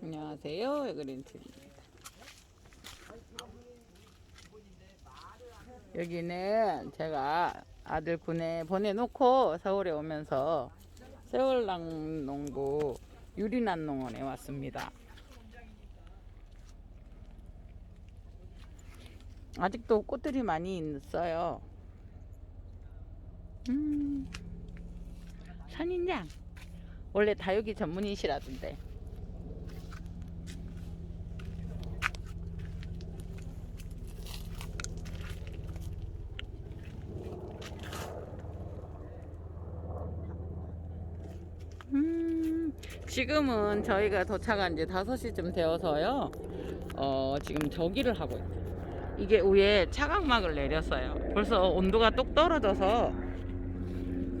안녕하세요. 에그린트입니다. 여기는 제가 아들 군에 보내놓고 서울에 오면서 세월낭농구 유리난 농원에 왔습니다. 아직도 꽃들이 많이 있어요. 음, 선인장. 원래 다육이 전문이시라던데. 음, 지금은 저희가 도착한 지 5시쯤 되어서요. 어, 지금 저기를 하고 있어요. 이게 위에 차각막을 내렸어요. 벌써 온도가 뚝 떨어져서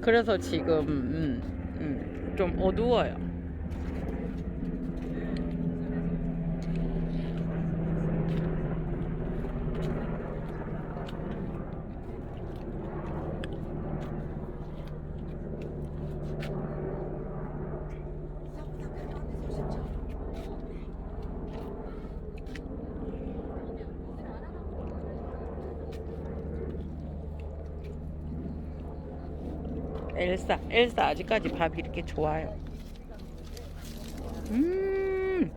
그래서 지금 음, 음, 좀 어두워요. 엘사, 엘사 아직까지 밥이 이렇게 좋아요. 음.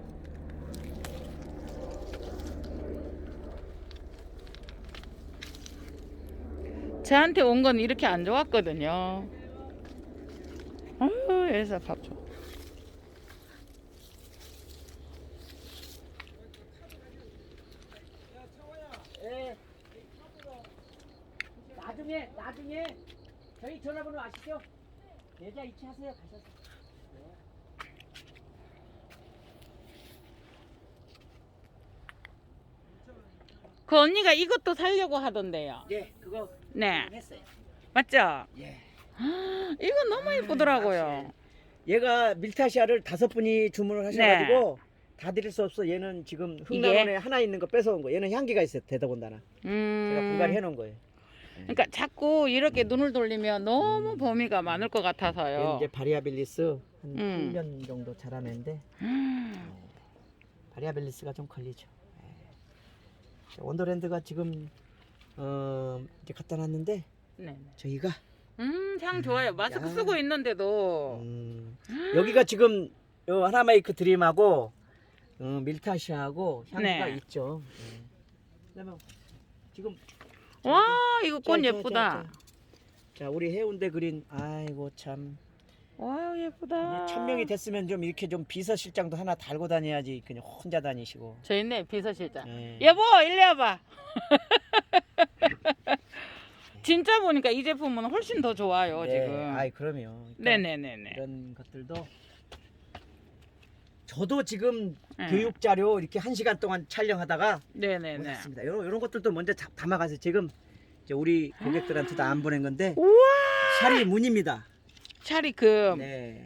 저한테 온 건 이렇게 안 좋았거든요. 아유, 엘사 밥 줘. 예. 나중에 나중에 저희 전화번호 아시죠? 계좌 이체하세요 가셔서. 그 언니가 이것도 살려고 하던데요. 예, 그거 네, 했어요. 맞죠? 예. 이거 너무 예쁘더라고요. 얘가 밀타시아를 다섯 분이 주문을 하셔가지고 다 드릴 수 없어. 얘는 지금 흑남원에 하나 있는 거 뺏어온 거. 얘는 향기가 있어요. 되다 본다나. 음. 제가 분갈이 해놓은 거예요. 그러니까 자꾸 이렇게 눈을 돌리면 너무 범위가 많을 것 얘는 같아서요. 이제 바리아빌리스 한 음. 1년 정도 자란 애인데 바리아빌리스가 좀 걸리죠. 예. 자, 원더랜드가 지금 어, 이제 갖다 놨는데 네. 저희가 음, 향 좋아요. 마스크 야. 쓰고 있는데도. 음, 여기가 지금 요 하나마이크 드림하고 어, 밀타시하고 향기가 네. 있죠. 예. 그다음에 지금 와, 이거 꽃 예쁘다. 자, 우리 해운대 그린 아이고 참 와, 예쁘다. 이제 천 명이 됐으면 좀 이렇게 좀 비서실장도 하나 달고 다녀야지 그냥 혼자 다니시고. 저 있네, 비서실장. 예. 여보, 일리 와봐. 진짜 보니까 이 제품은 훨씬 더 좋아요, 네, 지금. 아이 그럼요. 그러니까 네네네네. 이런 것들도 저도 지금 네. 교육 자료 이렇게 한 시간 동안 촬영하다가 네네네. 오셨습니다. 이런 이런 것들도 먼저 다- 담아가세요. 지금 이제 우리 고객들한테도 안 보낸 건데 우와! 샤리 문입니다. 차리 금. 네.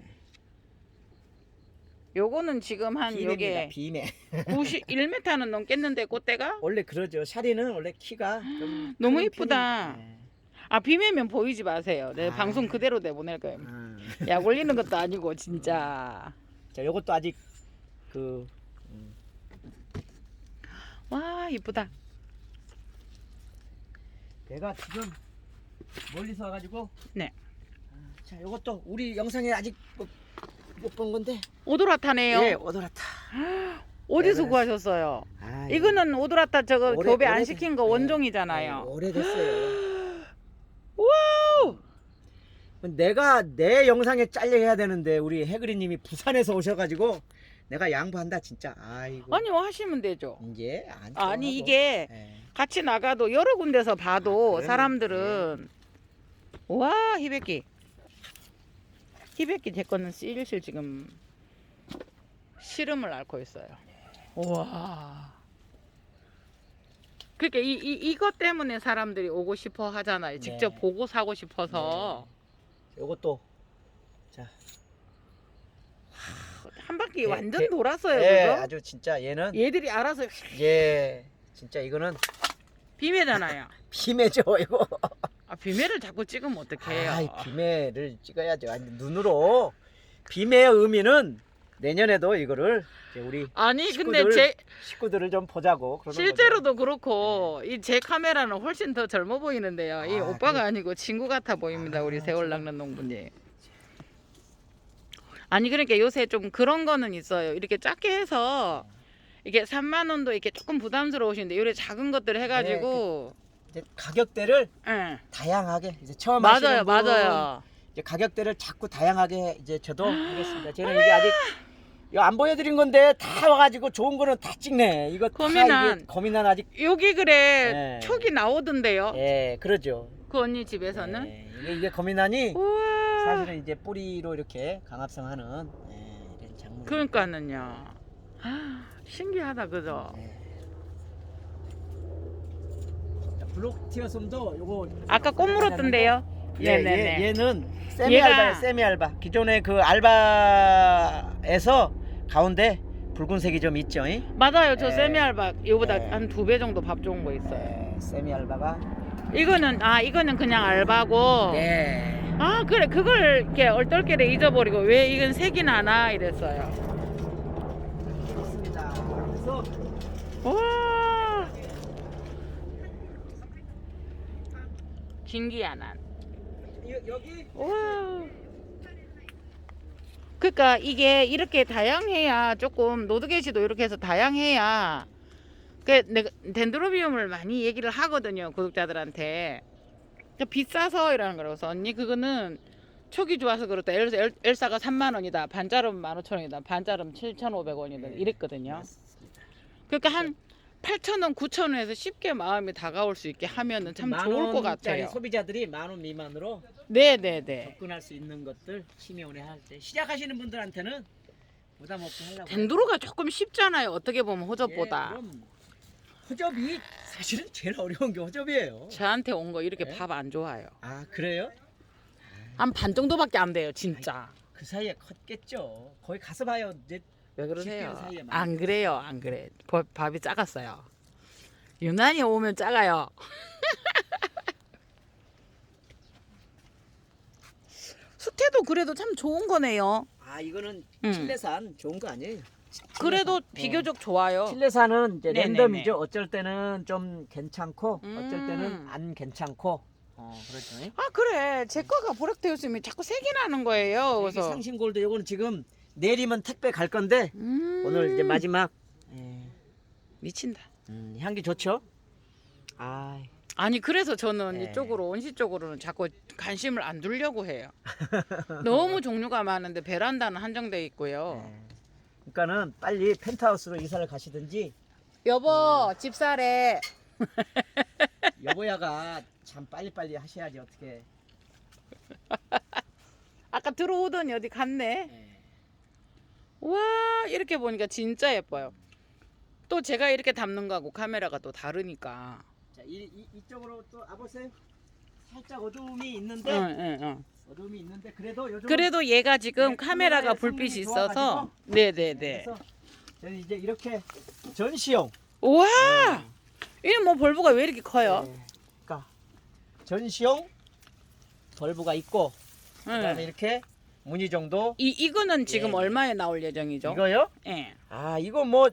요거는 지금 한 비매입니다. 요게 비매. 91m는 넘겠는데 꽃대가? 원래 그러죠. 샤리는 원래 키가 좀 너무 큰 이쁘다. 편이- 네. 아 비매면 보이지 마세요. 내 아. 방송 그대로 내보낼 거예요. 아. 약 올리는 것도 아니고 진짜. 자, 요것도 아직 그와 이쁘다. 내가 지금 멀리서 와가지고 네. 아, 자, 요것도 우리 영상에 아직 못 본 건데 오도라타네요. 예, 오더라타. 어디서 네, 구하셨어요? 아, 이거는 오도라타 저거 오래- 교배 안 시킨 거 네. 원종이잖아요. 네, 오래됐어요. 와우! 내가 내 영상에 잘려 해야 되는데 우리 해그리님이 부산에서 오셔가지고 내가 양보한다 진짜. 아이고. 아니 뭐 하시면 되죠. 이제 안 아니 좋아하고. 이게 예. 같이 나가도 여러 군데서 봐도 아, 사람들은 와 히베키 히베키 제 거는 실실 지금 시름을 앓고 있어요. 와. 그러니까 이, 이 이것 때문에 사람들이 오고 싶어 하잖아요. 직접 네. 보고 사고 싶어서 요것도 자. 한 바퀴 예, 완전 예, 돌았어요. 예, 그죠? 아주 진짜 얘는 얘들이 알아서 예, 진짜 이거는 비매잖아요. 비매죠 이거. 아, 비매를 자꾸 찍으면 어떡해요? 아이 비매를 찍어야죠. 아니, 눈으로 비매의 의미는 내년에도 이거를 이제 우리 아니 근데 식구들 제 식구들을 좀 보자고 그러는 실제로도 그렇고 이 제 카메라는 훨씬 더 젊어 보이는데요. 이 아, 오빠가 그래? 아니고 친구 같아 보입니다. 우리 아, 세월 낚는 농부님. 아니 그러니까 요새 좀 그런 거는 있어요. 이렇게 작게 해서 이게 3만 원도 이렇게 조금 부담스러우신데 이렇게 작은 것들 해가지고 이제 가격대를 예. 다양하게 이제 처음 맞아요 하시는 분 맞아요. 이제 가격대를 자꾸 다양하게 이제 저도 하겠습니다. 저는 이게 아직 이거 안 보여드린 건데 다 와가지고 좋은 거는 다 찍네. 이거 다 거미난. 이게 거미난 아직 여기 그래 네. 촉이 나오던데요. 예 그러죠. 그 언니 집에서는 예, 이게, 이게 거미난이 우와. 사실은 이제 뿌리로 이렇게 강합성하는 예, 이런 작물. 그러니까는요. 아, 신기하다 그죠? 블록티어솜도 요거 아까 꽃 물었던데요. 예, 네네네. 얘, 얘는 세미 얘가- 알바예요, 세미 알바. 기존에 그 알바에서 가운데 붉은색이 좀 있죠. 이? 맞아요. 저 예. 세미 알바 이거보다 예. 한 두 배 정도 밥 좋은 거 있어요. 예, 세미 알바가. 이거는 아 이거는 그냥 알바고. 네. 아 그래 그걸 이렇게 얼떨결에 잊어버리고 왜 이건 색이 나나 이랬어요. 그렇습니다. 그래서 와. 여, 여기 와. 그러니까 이게 이렇게 다양해야 조금 노드게시도 이렇게 해서 다양해야 그 내가 덴드로비움을 많이 얘기를 하거든요 구독자들한테 그러니까 비싸서 이러는 거라서 언니 그거는 촉이 좋아서 그렇다. 엘, 엘, 엘 사가 3만 원이다. 반자름 15,000원이다. 반자름 7,500원이다. 이랬거든요. 그러니까 한 8,000원 9,000원에서 쉽게 마음이 다가올 수 있게 하면은 참만 좋을 것 같아요. 소비자들이 만 원 미만으로 네 네 네. 접근할 수 있는 것들 심해원에 할 때 시작하시는 분들한테는 부담 없게 하려고. 덴드로가 조금 쉽잖아요. 어떻게 보면 호접보다. 예, 호접이 사실은 제일 어려운 게 호접이에요. 저한테 온 거 이렇게 네? 밥 안 좋아요. 아 그래요? 한 반 정도밖에 안 돼요, 진짜. 그 사이에 컸겠죠. 거기 가서 봐요. 이제 왜 그러세요? 안 그래요, 안 그래. 밥- 밥이 작았어요. 유난히 오면 작아요. 수태도 그래도 참 좋은 거네요. 아 이거는 음. 칠레산 좋은 거 아니에요? 그래도 칠레산. 비교적 좋아요. 네. 칠레산은 이제 네네네. 랜덤이죠. 어쩔 때는 좀 괜찮고 어쩔 때는 음. 안 괜찮고. 어 그렇죠. 아 그래, 제 거가 보락되었으면 자꾸 색이 나는 거예요. 이게 그래서 상신골드 요거는 지금 내리면 택배 갈 건데 음, 오늘 이제 마지막 예, 미친다. 음, 향기 좋죠? 아 아니 그래서 저는 네. 이쪽으로 온시 쪽으로는 자꾸 관심을 안 두려고 해요. 너무 종류가 많은데 베란다는 한정돼 있고요. 예. 그러니까는 빨리 펜트하우스로 이사를 가시든지 여보 집사래. 여보야가 참 빨리빨리 하셔야지 어떻게 아까 들어오더니 어디 갔네. 예. 와 이렇게 보니까 진짜 예뻐요. 또 제가 이렇게 담는 거하고 카메라가 또 다르니까. 자, 이, 이, 이쪽으로 또 와보세요 살짝 어두움이 있는데 응, 응, 응. 어두움이 있는데 그래도 요즘 그래도 얘가 지금 네, 카메라가 카메라의 불빛이 성능이 있어서 좋아가지고. 네네네. 그래서 저는 이제 이렇게 전시용 우와 이는 뭐 볼브가 왜 이렇게 커요? 네. 그러니까 전시용 벌브가 있고 그다음에 응. 이렇게 무늬 정도 이 이거는 지금 예. 얼마에 나올 예정이죠? 이거요? 예. 아 이거 뭐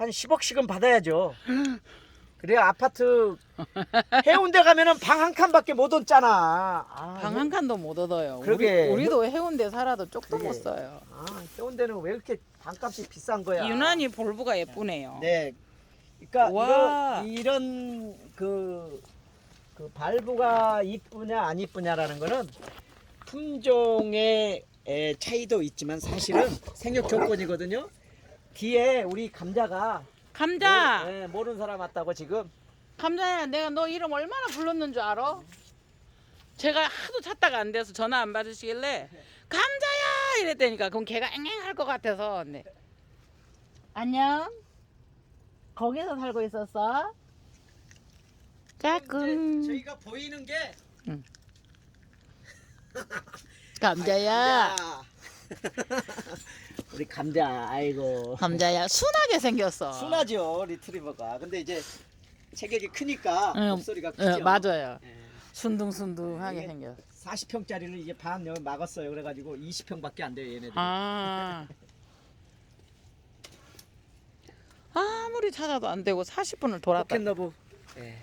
한 10억씩은 받아야죠. 그래야 아파트 해운대 가면은 방 한 칸밖에 못 얻잖아. 아, 방 한 칸도 못 얻어요. 그러게. 우리, 우리도 해운대 살아도 쪽도 그러게. 못 써요. 아, 해운대는 왜 이렇게 방값이 비싼 거야? 유난히 볼브가 예쁘네요. 네. 그러니까 와. 이거, 이런 그, 그 발부가 이쁘냐 안 이쁘냐라는 거는 품종의 에, 차이도 있지만 사실은 생육 조건이거든요. 뒤에 우리 감자가 감자, 모, 예, 모르는 사람 왔다고 지금 감자야, 내가 너 이름 얼마나 불렀는 줄 알아? 제가 하도 찾다가 안 돼서 전화 안 받으시길래 감자야 이랬다니까 그럼 걔가 앵앵 할 것 같아서 네. 안녕. 거기서 살고 있었어? 까꿍. 이제 저희가 보이는 게 감자야. 우리 감자 아이고 감자야 순하게 생겼어. 순하죠 리트리버가 근데 이제 체격이 크니까 응, 목소리가 크죠 예, 맞아요. 예. 순둥순둥하게 이게- 생겼어. 40평짜리를 이제 반 여기 막았어요 그래가지고 20평밖에 안 돼요 얘네들 아. 아무리 찾아도 안 되고 40분을 돌았다. 포켓너브 예,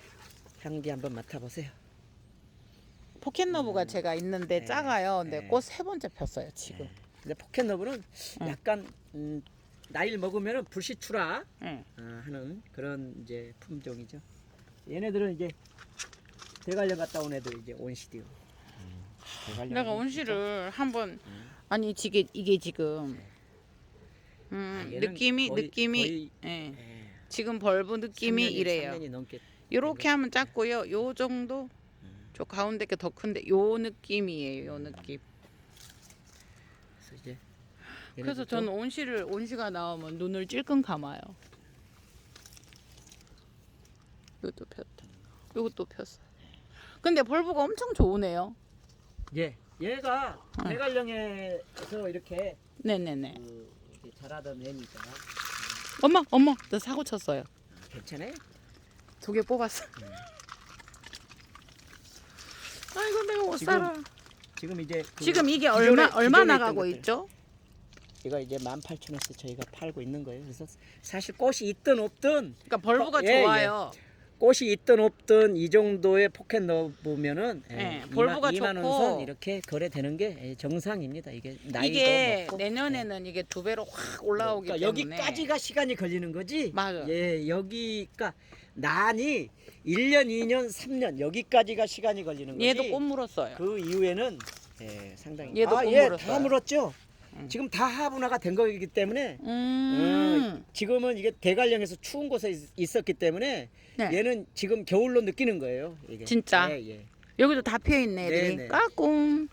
향기 한번 맡아보세요. 포켓너브가 제가 있는데 네. 작아요. 근데 네. 꽃 세 번째 폈어요 지금. 근데 포켓너브는 응. 약간 음, 나이를 먹으면 불시추라 응. 아, 하는 그런 이제 품종이죠. 얘네들은 이제 대관령 갔다 온 애들 이제 온시디요. 대관령 내가 온실을 한번 음. 아니 이게 이게 지금 진짜- 음, 아, 느낌이 거의- 느낌이 거의, 예. 예, 지금 벌브 느낌이 3년이 이래요. 3년이 넘게 요렇게 하면 작고요. 요 정도 음. 저 가운데 게 더 큰데 요 느낌이에요. 요 느낌. 그래서 이제 그래서 저는 온실을 온시가 나오면 눈을 찔끔 감아요. 이것도 폈다. 이것도 폈어. 근데 벌브가 엄청 좋으네요. 예 얘가 응. 대관령에서 이렇게 네네네. 그 이렇게 자라던 애니까 엄마, 엄마, 나 사고 쳤어요. 괜찮아요. 두 개 뽑았어. 아이고 내가 못 지금 살아. 지금 이제 그 지금 이게 기존에- 얼마 얼마 기존에 나가고 것들. 있죠? 이거 이제 18,000원에서 저희가 팔고 있는 거예요. 그래서 사실 꽃이 있든 없든 그러니까 벌브가 어, 예, 좋아요. 꽃이 있든 없든 이 정도의 포켓 넣어보면은 예, 예, 2만, 2만 좋고. 원선 이렇게 거래되는 게 예, 정상입니다. 이게 나이도 이게 먹고. 내년에는 이게 두 배로 확 올라오기 그러니까 때문에 여기까지가 시간이 걸리는 거지. 맞아. 예, 여기가 난이 1년, 2년, 3년 여기까지가 시간이 걸리는 거지. 얘도 꽃 물었어요. 그 이후에는 예, 상당히 얘도 아, 꽃 예, 물었어요. 다 물었죠. 응. 지금 다 하분화가 된 거이기 때문에 음. 어, 지금은 이게 대관령에서 추운 곳에 있- 있었기 때문에 네. 얘는 지금 겨울로 느끼는 거예요. 이게. 진짜? 예, 예. 여기도 다 피어 있네 애들이. 네네. 까꿍.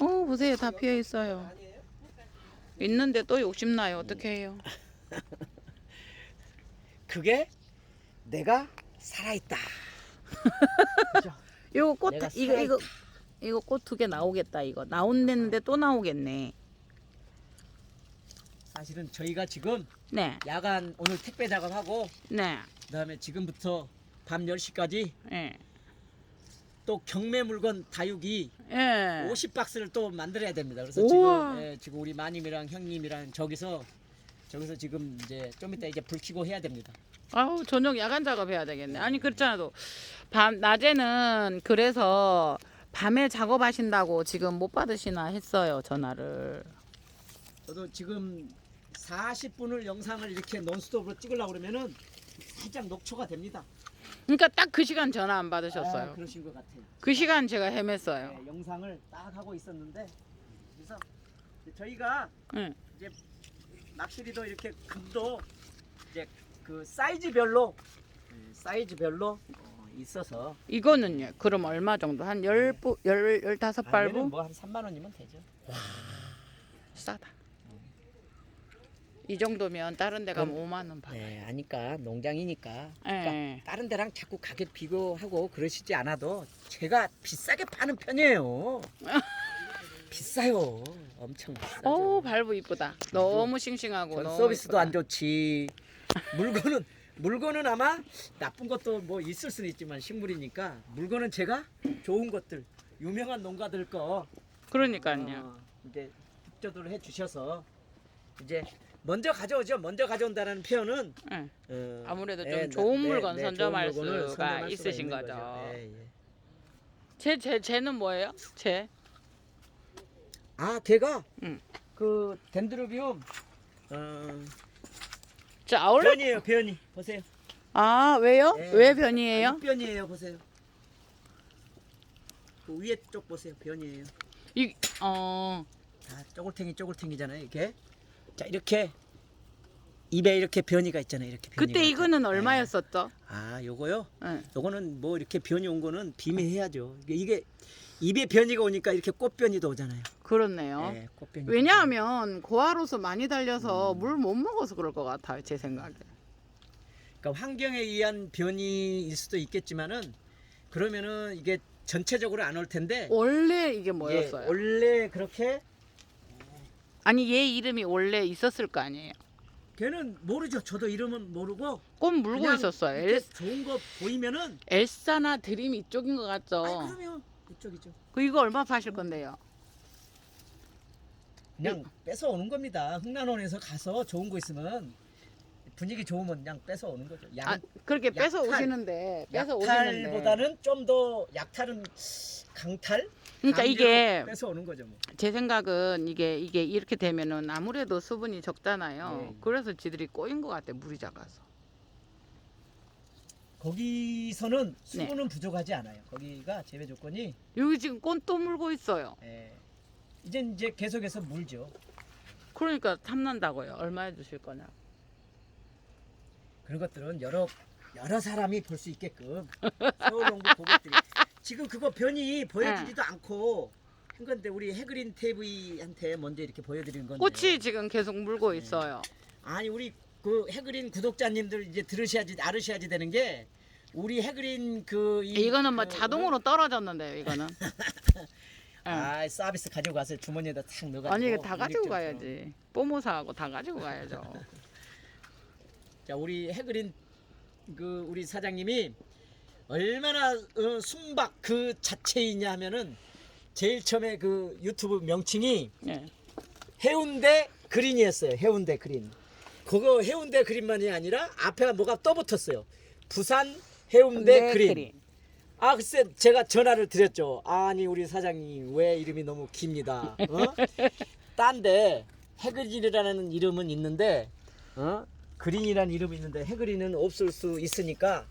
어 보세요 다 피어 있어요. 있는데 또 욕심 나요. 어떻게 해요? 그게 내가 살아있다. 그죠? 이거 꽃 내가 이거 살아있다. 이거 이거 꽃 두 개 나오겠다 이거 나온댔는데 또 나오겠네. 사실은 저희가 지금 네, 야간 오늘 택배 작업하고 네, 그다음에 지금부터 밤 10시까지 예, 또 경매 물건 다육이 예. 50박스를 또 만들어야 됩니다. 그래서 우와. 지금 예, 지금 우리 마님이랑 형님이랑 저기서 저기서 지금 이제 좀 이따 이제 불 켜고 해야 됩니다. 아우 저녁 야간 작업해야 되겠네. 아니 그렇잖아도 밤 낮에는 그래서 밤에 작업하신다고 지금 못 받으시나 했어요 전화를. 저도 지금 40분을 영상을 이렇게 논스톱으로 찍으려고 그러면은 살짝 녹초가 됩니다. 그러니까 딱 그 시간 전화 안 아, 받으셨어요. 그러신 것 같아요. 그 시간 제가 헤맸어요. 네, 영상을 딱 하고 있었는데 그래서 저희가 응. 이제 낚시리도 이렇게 금도 이제 그 사이즈별로 네, 사이즈별로 어, 있어서 이거는요. 그럼 얼마 정도? 한 열 부 열 열다섯 발부? 뭐한 3만 원이면 되죠. 싸다. 이 정도면 다른 데 가면 그럼- 5만 원 받아. 네, 아니까 농장이니까 예. 그러니까 다른 데랑 자꾸 가격 비교하고 그러시지 않아도 제가 비싸게 파는 편이에요. 비싸요. 엄청 비싸죠. 오 발부 이쁘다. 너무 싱싱하고 전 너무 서비스도 이쁘다. 안 좋지. 물건은 물건은 아마 나쁜 것도 뭐 있을 수는 있지만 식물이니까 물건은 제가 좋은 것들 유명한 농가들 거 그러니까요. 어, 이제 협조를 해 주셔서 이제 먼저 가져오죠. 먼저 가져온다는 표현은 응. 어, 아무래도 좀 네, 좋은 네, 물건 네, 선점할 좋은 수가 선점할 수가 있으신 있는 거죠. 예, 예. 제, 제, 쟤는 뭐예요? 쟤? 아, 걔가 응. 그 덴드로비움 어, 저 아울렛? 변이에요. 변이 보세요. 아 왜요? 네. 왜 변이에요? 변이에요. 보세요. 그 위에 쪽 보세요. 변이에요. 이, 어, 자, 쪼글탱이 쪼글탱이잖아요. 이게 자 이렇게 입에 이렇게 변이가 있잖아요. 이렇게 변이가 그때 이거는 네. 얼마였었죠? 아, 요거요? 응. 요거는 뭐 이렇게 변이 온 거는 비매해야죠. 이게, 이게 입에 변이가 오니까 이렇게 꽃변이도 오잖아요. 그렇네요. 네, 꽃변이. 왜냐하면 고아로서 많이 달려서 음. 물못 먹어서 그럴 것 같아요. 제 생각에. 그러니까 환경에 의한 변이일 수도 있겠지만은 그러면은 이게 전체적으로 안 올 텐데 원래 이게 예, 뭐였어요? 원래 그렇게 아니 얘 이름이 원래 있었을 거 아니에요. 걔는 모르죠. 저도 이름은 모르고 꽃 물고 그냥 있었어요. 이렇게 엘, 좋은 거 보이면은 엘사나 드림 이쪽인 것 같죠. 아 그러면 이쪽이죠. 그 이거 얼마 파실 건데요? 그냥 뺏어 오는 겁니다. 흥난원에서 가서 좋은 거 있으면 분위기 좋으면 그냥 뺏어 오는 거죠. 양, 아 그렇게 뺏어 약탈. 오시는데 뺏어 오시는데. 약탈보다는 좀 더 약탈은 강탈. 그러니까 이게 뺏어 오는 거죠. 뭐. 제 생각은 이게 이게 이렇게 되면은 아무래도 수분이 적잖아요. 예, 예. 그래서 지들이 꼬인 것 같아 물이 작아서. 거기서는 네. 수분은 부족하지 않아요. 거기가 재배 조건이 여기 지금 꽃또 물고 있어요. 예, 이제 이제 계속해서 물죠. 그러니까 탐난다고요. 얼마에 주실 거냐? 그런 것들은 여러 여러 사람이 볼 수 있게끔 서울농구 고객들이 지금 그거 변이 보여주지도 않고 한 건데 우리 해그린 TV한테 먼저 이렇게 보여드리는 건데 꽃이 지금 계속 물고 네. 있어요. 아니 우리 그 해그린 구독자님들 이제 들으셔야지 알으셔야지 되는 게 우리 해그린 그 이- 이거는 뭐 그 자동으로 떨어졌는데요. 이거는. 예. 아 서비스 가지고 가서 주머니에다 탁 넣어가지고 아니 이거 다 가지고 좀 가야지. 뽀모사하고 다 가지고 가야죠. 자 우리 해그린 그 우리 사장님이 얼마나 어, 순박 그 자체이냐 하면은 제일 처음에 그 유튜브 명칭이 예. 해운대 그린이었어요. 해운대 그린. 그거 해운대 그린만이 아니라 앞에가 뭐가 또 붙었어요. 부산 해운대 네, 그린. 아 글쎄 제가 전화를 드렸죠. 아니 우리 사장님 왜 이름이 너무 깁니다. 어? 딴데 해그린이라는 이름은 있는데 어? 그린이라는 이름이 있는데 해그린은 없을 수 있으니까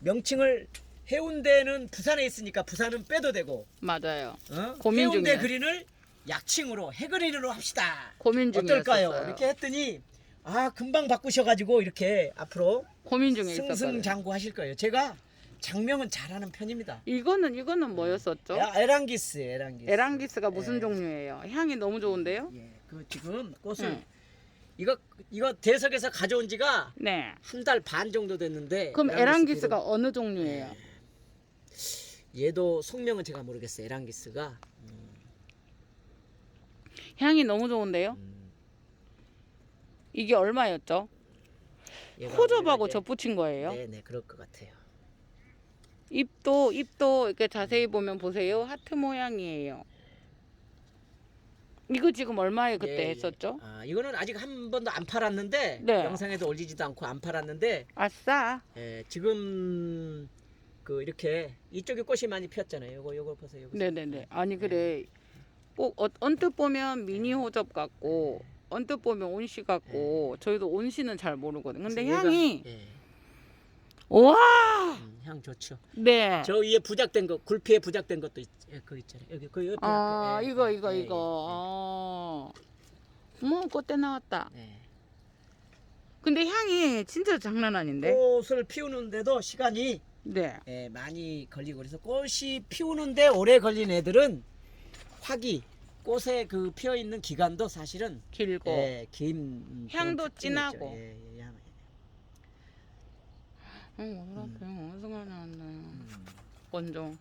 명칭을 해운대는 부산에 있으니까 부산은 빼도 되고 맞아요. 어? 고민 해운대 중이에요. 그린을 약칭으로 해그린으로 합시다. 고민 중이었어요. 어떨까요? 이렇게 했더니 아 금방 바꾸셔가지고 이렇게 앞으로 고민 중에 있었거든요. 승승장구하실 거예요. 제가 장명은 잘하는 편입니다. 이거는 이거는 뭐였었죠? 에- 에랑기스, 에랑기스. 에랑기스가 무슨 예. 종류예요? 향이 너무 좋은데요? 예, 그 지금 꽃을 응. 이거 이거 대석에서 가져온 지가 네. 한 달 반 정도 됐는데 그럼 에랑기스 에랑기스가 어느 종류예요? 비료- 얘도 속명은 제가 모르겠어요. 에랑기스가 향이 너무 좋은데요? 음, 이게 얼마였죠? 얘가 호접하고 이제- 접붙인 거예요. 네, 네, 그럴 것 같아요. 잎도 잎도 이렇게 자세히 보면 보세요. 하트 모양이에요. 이거 지금 얼마에 그때 예, 예. 했었죠? 아, 이거는 아직 한 번도 안 팔았는데 네. 영상에도 올리지도 않고 안 팔았는데 아싸. 예, 지금 그 이렇게 이쪽에 꽃이 많이 피었잖아요. 요거 요거 보세요. 요거. 네네네. 아니 그래. 꼭 어- 언뜻 보면 미니 호접 같고 언뜻 보면 온시 같고 저희도 온시는 잘 모르거든. 근데 그래서 얘가- 향이 예, 와. 음, 향 좋죠. 네. 저 위에 부작된 거 굴피에 부작된 것도 있, 예, 그거 있잖아요. 여기 그 옆에 아 옆에. 예, 이거 예, 이거 예, 이거. 어. 뭐 꽃대 나왔다. 예, 예. 근데 향이 진짜 장난 아닌데. 꽃을 피우는데도 시간이 네. 예, 많이 걸리고 그래서 꽃이 피우는데 오래 걸린 애들은 화기 꽃에 그 피어 있는 기간도 사실은 길고. 예, 긴 음, 향도. 진하고. 예, 예, 향. 어, 오늘 앞에 어디서 나왔나요? 음. 원종.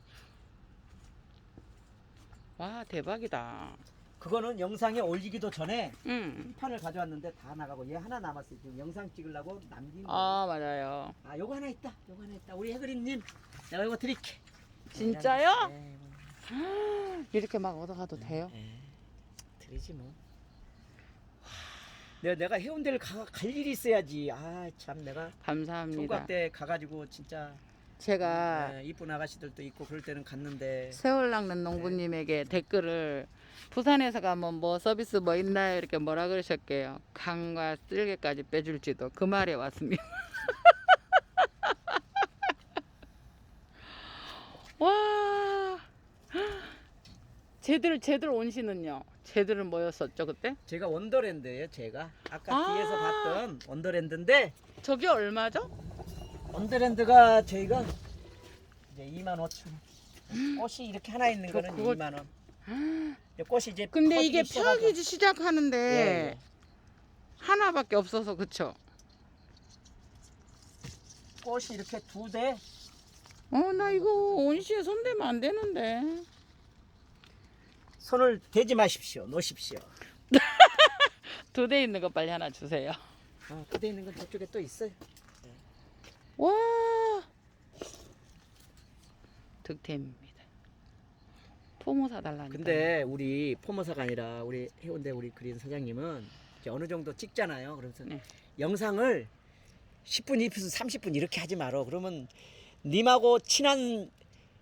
와 대박이다. 그거는 영상에 올리기도 전에 응. 판을 가져왔는데 다 나가고 얘 하나 남았어요. 지금 영상 찍으려고 남긴 거. 아 맞아요. 아, 요거 하나 있다. 요거 하나 있다. 우리 해그린님, 내가 이거 드릴게. 진짜요? 네, 뭐, 이렇게 막 얻어가도 돼요? 네. 드리지 뭐. 내가 내가 해운대를 가, 갈 일이 있어야지. 아, 참 내가 감사합니다. 총각 때 가가지고 진짜 제가 네, 이쁜 아가씨들도 있고 그럴 때는 갔는데 세월 낚는 농부님에게 댓글을 부산에서 가면 뭐 서비스 뭐 있나요? 이렇게 뭐라 그러셨게요. 강과 쓸개까지 빼줄지도 그 말에 왔습니다. 와. 쟤들 쟤들 온시는요. 쟤들은 뭐였었죠 그때? 제가 원더랜드예요. 제가 아까 아. 뒤에서 봤던 원더랜드인데 저게 얼마죠? 원더랜드가 저희가 이제 2만 5천 원. 꽃이 이렇게 하나 있는 저 거는 그거- 2만 원. 이제 꽃이 이제 근데 퍼지기 이게 시작하죠. 펴기 시작하는데 예, 예. 하나밖에 없어서 그쵸? 꽃이 이렇게 두 대. 어나 이거 온시에 손대면 안 되는데. 손을 대지 마십시오. 놓으십시오. 두 대 있는 거 빨리 하나 주세요. 아, 그대 있는 건 저쪽에 또 있어요. 와 득템입니다. 포모 사달라니까. 근데 우리 포모사가 아니라 우리 해운대 우리 그린 사장님은 이제 어느 정도 찍잖아요. 그래서 네. 영상을 10분, 20분, 30분 이렇게 하지 말어. 그러면 님하고 친한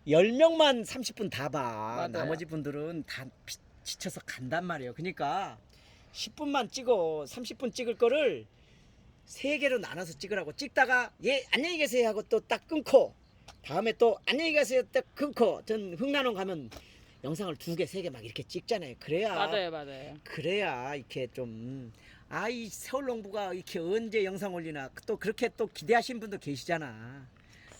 10명만 30분 다 봐. 맞아요. 나머지 분들은 다 피- 지쳐서 간단 말이에요. 그러니까 10분만 찍어. 30분 찍을 거를 세 개로 나눠서 찍으라고. 찍다가 예 안녕히 계세요 하고 또 딱 끊고 다음에 또 안녕히 가세요 딱 끊고 전 흥나non 가면 영상을 두 개, 세 개 막 이렇게 찍잖아요. 그래야 맞아요, 맞아요. 그래야 이렇게 좀 아이 서울 농부가 이렇게 언제 영상 올리나 또 그렇게 또 기대하신 분도 계시잖아.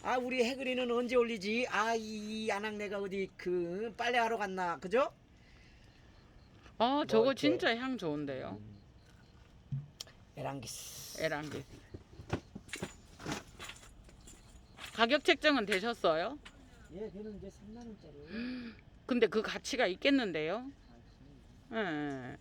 아 우리 해그리는 언제 올리지? 아 이 안학내가 어디 그 빨래하러 갔나 그죠? 아, 저거 이렇게. 진짜 향 좋은데요. 에랑기스. 에란기. 가격 책정은 되셨어요? 예, 걔는 이제 3만 원짜리. 근데 그 가치가 있겠는데요? 예.